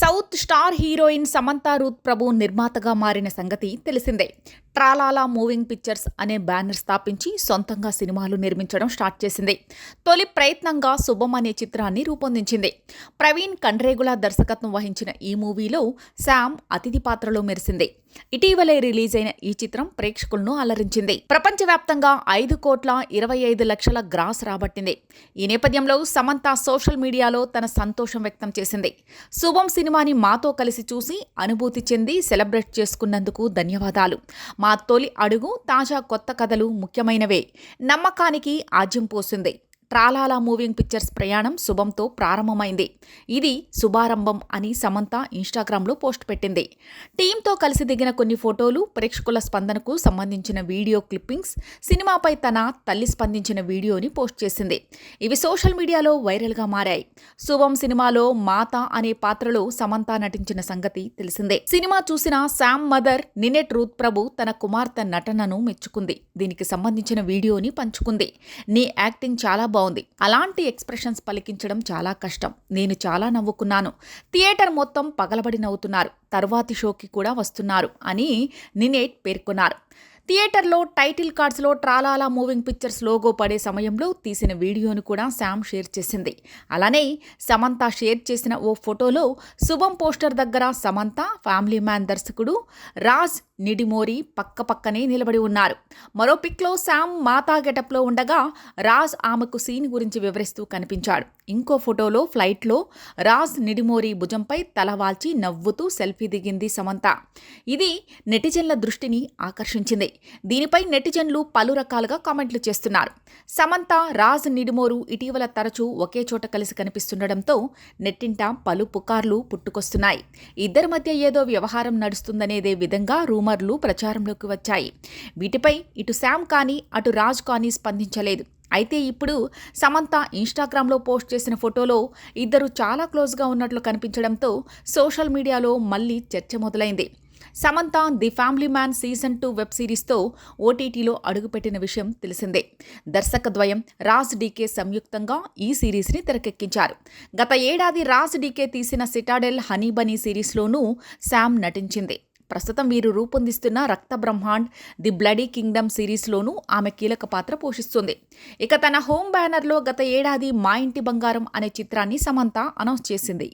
South star heroine Samantha Ruth Prabhu నిర్మాతగా మారిన సంగతి తెలిసిందే. ట్రాలాలా మూవింగ్ పిక్చర్స్ అనే బ్యానర్ స్థాపించి సొంతంగా సినిమాలు నిర్మించడం స్టార్ట్ చేసింది. తొలి ప్రయత్నంగా శుభం అనే చిత్రాన్ని రూపొందించింది. ప్రవీణ్ కండ్రేగుల దర్శకత్వం వహించిన ఈ మూవీలో శామ్ అతిథి పాత్రలో మెరిసింది. ఇటీవలే రిలీజ్ అయిన ఈ చిత్రం ప్రేక్షకులను అలరించింది. ప్రపంచవ్యాప్తంగా ఐదు కోట్ల ఇరవై ఐదు లక్షల గ్రాస్ రాబట్టింది. ఈ నేపథ్యంలో సమంత సోషల్ మీడియాలో తన సంతోషం వ్యక్తం చేసింది. శుభం సినిమాని మాతో కలిసి చూసి అనుభూతి చెంది సెలబ్రేట్ చేసుకున్నందుకు ధన్యవాదాలు. మా తొలి అడుగు తాజా కొత్త కథలు ముఖ్యమైనవే. నమ్మకానికి ఆజ్యం పోసింది. ట్రాలాలా మూవింగ్ పిక్చర్స్ ప్రయాణం శుభంతో ప్రారంభమైంది. ఇది శుభారంభం అని సమంత ఇన్స్టాగ్రామ్లో పోస్ట్ పెట్టింది. టీంతో కలిసి దిగిన కొన్ని ఫోటోలు ప్రేక్షకుల స్పందనకు సంబంధించిన వీడియో క్లిప్పింగ్స్ సినిమాపై తన తల్లి స్పందించిన వీడియోని పోస్ట్ చేసింది. ఇవి సోషల్ మీడియాలో వైరల్గా మారాయి. శుభం సినిమాలో మాత అనే పాత్రలో సమంత నటించిన సంగతి తెలిసిందే. సినిమా చూసిన Sam mother Ninette Ruth Prabhu తన కుమార్తె నటనను మెచ్చుకుంది. దీనికి సంబంధించిన వీడియోని పంచుకుంది. నీ యాక్టింగ్ చాలా బాగుంది అలాంటి ఎక్స్ప్రెషన్స్ పలికించడం చాలా కష్టం. నేను చాలా నవ్వుకున్నాను. థియేటర్ మొత్తం పగలబడి నవ్వుతున్నారు. తర్వాతి షోకి కూడా వస్తున్నారు అని నినేట్ పేర్కొన్నారు. థియేటర్లో టైటిల్ కార్డ్స్లో ట్రాలాలా మూవింగ్ పిక్చర్స్ లోగో పడే సమయంలో తీసిన వీడియోను కూడా శామ్ షేర్ చేసింది. అలానే సమంత షేర్ చేసిన ఓ ఫోటోలో శుభం పోస్టర్ దగ్గర సమంత ఫ్యామిలీ మ్యాన్ దర్శకుడు రాజ్ నిడిమోరి పక్క పక్కనే నిలబడి ఉన్నారు. మరో పిక్లో శామ్ మాతా గెటప్లో ఉండగా రాజ్ ఆమెకు సీన్ గురించి వివరిస్తూ కనిపించాడు. ఇంకో ఫోటోలో ఫ్లైట్లో రాజ్ నిడిమోరి భుజంపై తల వాల్చి నవ్వుతూ సెల్ఫీ దిగింది సమంత. ఇది నెటిజన్ల దృష్టిని ఆకర్షించింది. దీనిపై నెటిజన్లు పలు రకాలుగా కామెంట్లు చేస్తున్నారు. సమంత రాజ్ నిడిమోరు ఇటీవల తరచూ ఒకే చోట కలిసి కనిపిస్తుండటంతో నెట్టింట పలు పుకార్లు పుట్టుకొస్తున్నాయి. ఇద్దరి మధ్య ఏదో వ్యవహారం నడుస్తుందనేదే విధంగా రూమర్లు ప్రచారంలోకి వచ్చాయి. వీటిపై ఇటు శామ్ కానీ అటు రాజ్ కానీ స్పందించలేదు. అయితే ఇప్పుడు సమంత ఇన్స్టాగ్రామ్లో పోస్ట్ చేసిన ఫోటోలో ఇద్దరు చాలా క్లోజ్గా ఉన్నట్లు కనిపించడంతో సోషల్ మీడియాలో మళ్ళీ చర్చ మొదలైంది. Samantha the family man season two web సిరీస్తో ఓటీటీలో అడుగుపెట్టిన విషయం తెలిసిందే. దర్శకద్వయం రాజ్ డీకే సంయుక్తంగా ఈ సిరీస్ని తెరకెక్కించారు. గత ఏడాది రాజ్ డీకే తీసిన సిటాడెల్ హనీబనీ సిరీస్లోనూ శామ్ నటించింది. ప్రస్తుతం వీరు రూపొందిస్తున్న Rakt Brahmand the bloody kingdom సిరీస్లోనూ ఆమె కీలక పాత్ర పోషిస్తుంది. ఇక తన హోమ్ బ్యానర్లో గత ఏడాది మా ఇంటి బంగారం అనే చిత్రాన్ని సమంత అనౌన్స్ చేసింది.